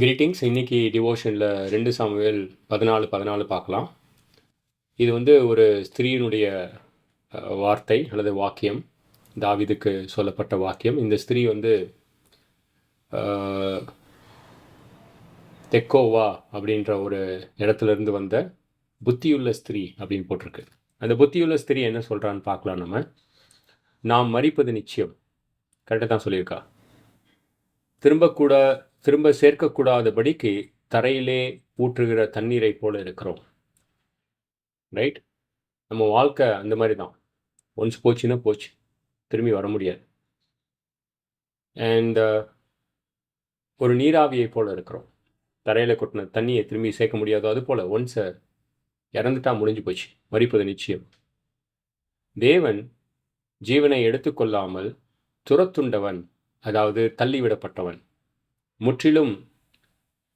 Greetings இன்னைக்கு டிவோஷனில் ரெண்டு Samuel பதினாலு பதினாலு பார்க்கலாம். இது வந்து ஒரு ஸ்திரீயினுடைய வார்த்தை அல்லது வாக்கியம். தாவிதுக்கு சொல்லப்பட்ட வாக்கியம். இந்த ஸ்திரீ வந்து தெக்கோவா அப்படின்ற ஒரு இடத்துல இருந்து வந்த புத்தியுள்ள ஸ்திரீ அப்படின்னு போட்டிருக்கு. அந்த புத்தியுள்ள ஸ்திரீ என்ன சொல்கிறான்னு பார்க்கலாம் நம்ம. நாம் மறிப்பது நிச்சயம். கரெக்டாக தான் சொல்லியிருக்கா? திரும்பக்கூட திரும்ப சேர்க்கக்கூடாதபடிக்கு தரையிலே ஊற்றுகிற தண்ணீரை போல இருக்கிறோம். ரைட் நம்ம வாழ்க்கை அந்த மாதிரி தான் ஒன்ஸ் போச்சுன்னா போச்சு. திரும்பி வர முடியாது. அண்ட் uh, ஒரு நீராவியை போல இருக்கிறோம். தரையில் கொட்டின தண்ணியை திரும்பி சேர்க்க முடியாதோ அது போல் ஒன்ஸை இறந்துட்டா முடிஞ்சு போச்சு. மறிப்பது நிச்சயம். தேவன் ஜீவனை எடுத்துக்கொள்ளாமல் துரத்துண்டவன் அதாவது தள்ளிவிடப்பட்டவன். முற்றிலும்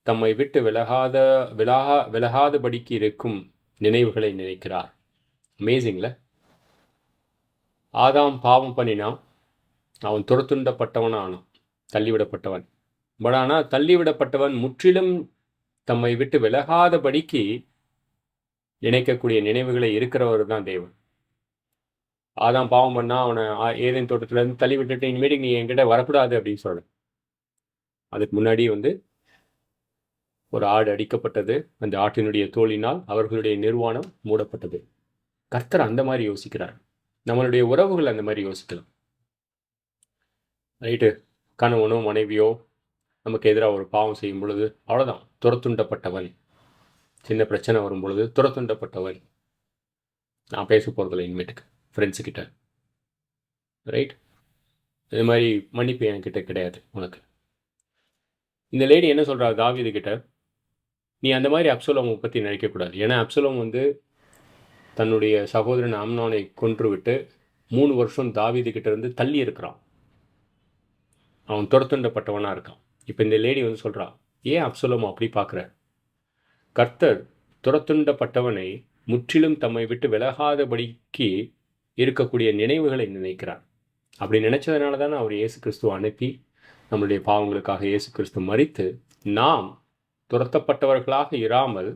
தம்மை விட்டு விலகாத விலகா விலகாதபடிக்கு இருக்கும் நினைவுகளை நினைக்கிறார். அமேசிங்ல ஆதாம் பாவம் பண்ணினான். அவன் துரத்துண்டப்பட்டவன் ஆனான் தள்ளிவிடப்பட்டவன். பட் ஆனால் தள்ளிவிடப்பட்டவன் முற்றிலும் தம்மை விட்டு விலகாதபடிக்கு நினைக்கக்கூடிய நினைவுகளை இருக்கிறவர் தான் தேவன். அதான் பாவம் பண்ணா அவனை ஏதேன் தோட்டத்துல இருந்து தள்ளி விட்டுட்டு இனிமேட்டு நீ என்கிட்ட வரக்கூடாது அப்படின்னு சொல்கிறேன் அதுக்கு முன்னாடி வந்து ஒரு ஆடு அடிக்கப்பட்டது அந்த ஆட்டினுடைய தோழினால் அவர்களுடைய நிர்வாணம் மூடப்பட்டது. கர்த்தர் அந்த மாதிரி யோசிக்கிறார். நம்மளுடைய உறவுகள் அந்த மாதிரி யோசிக்கலாம். ரைட்டு கணவனோ மனைவியோ நமக்கு எதிராக ஒரு பாவம் செய்யும் பொழுது அவ்வளோதான் துரத்துண்டப்பட்டவன். சின்ன பிரச்சனை வரும் பொழுது துரத்துண்டப்பட்டவன். நான் பேச போகிறதில்ல இனிமேட்டுக்கு. ஃப்ரெண்ட்ஸு கிட்ட ரைட் இது மாதிரி மன்னிப்பு என்கிட்ட கிடையாது உனக்கு. இந்த லேடி என்ன சொல்கிறா தாவீது கிட்ட நீ அந்த மாதிரி அப்சலோமை பற்றி நினைக்கக்கூடாது ஏன்னா அப்சலோம் வந்து தன்னுடைய சகோதரன் அம்னானை கொன்று விட்டு மூணு வருஷம் தாவீது கிட்ட இருந்து தள்ளி இருக்கிறான். அவன் துரத்துண்டப்பட்டவனாக இருக்கான். இப்போ இந்த லேடி வந்து சொல்கிறான் ஏன் அப்சலோம் அப்படி பார்க்குற கர்த்தர் துரத்துண்டப்பட்டவனை முற்றிலும் தம்மை விட்டு விலகாதபடிக்கு இருக்கக்கூடிய நினைவுகளை நினைக்கிறார். அப்படி நினைச்சதுனால தானே அவர் இயேசு கிறிஸ்துவ அனுப்பி நம்மளுடைய பாவங்களுக்காக இயேசு கிறிஸ்து மறித்து நாம் துரத்தப்பட்டவர்களாக இராமல்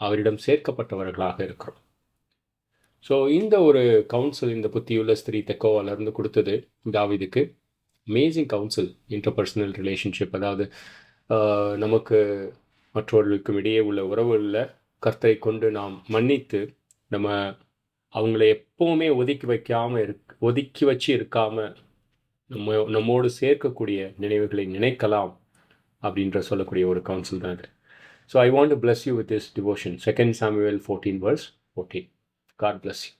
அவரிடம் சேர்க்கப்பட்டவர்களாக இருக்கிறோம். ஸோ இந்த ஒரு கவுன்சில் இந்த புத்தியுள்ள ஸ்திரீ தெக்கோவாலேருந்து கொடுத்தது தாவிதுக்கு. அமேசிங் கவுன்சில் இன்டர்பர்சனல் ரிலேஷன்ஷிப் அதாவது நமக்கு மற்றவர்களுக்கும் இடையே உள்ள உறவுகளில் கர்த்தரை கொண்டு நாம் மன்னித்து நம்ம அவங்கள எப்போவுமே ஒதுக்கி வைக்காமல் இருக் ஒதுக்கி வச்சு இருக்காமல் நம்ம நம்மோடு சேர்க்கக்கூடிய நினைவுகளை நினைக்கலாம் அப்படின்ற சொல்லக்கூடிய ஒரு கவுன்சில் தான் இது. So I want to bless you with this devotion second Samuel fourteen verse fourteen God bless you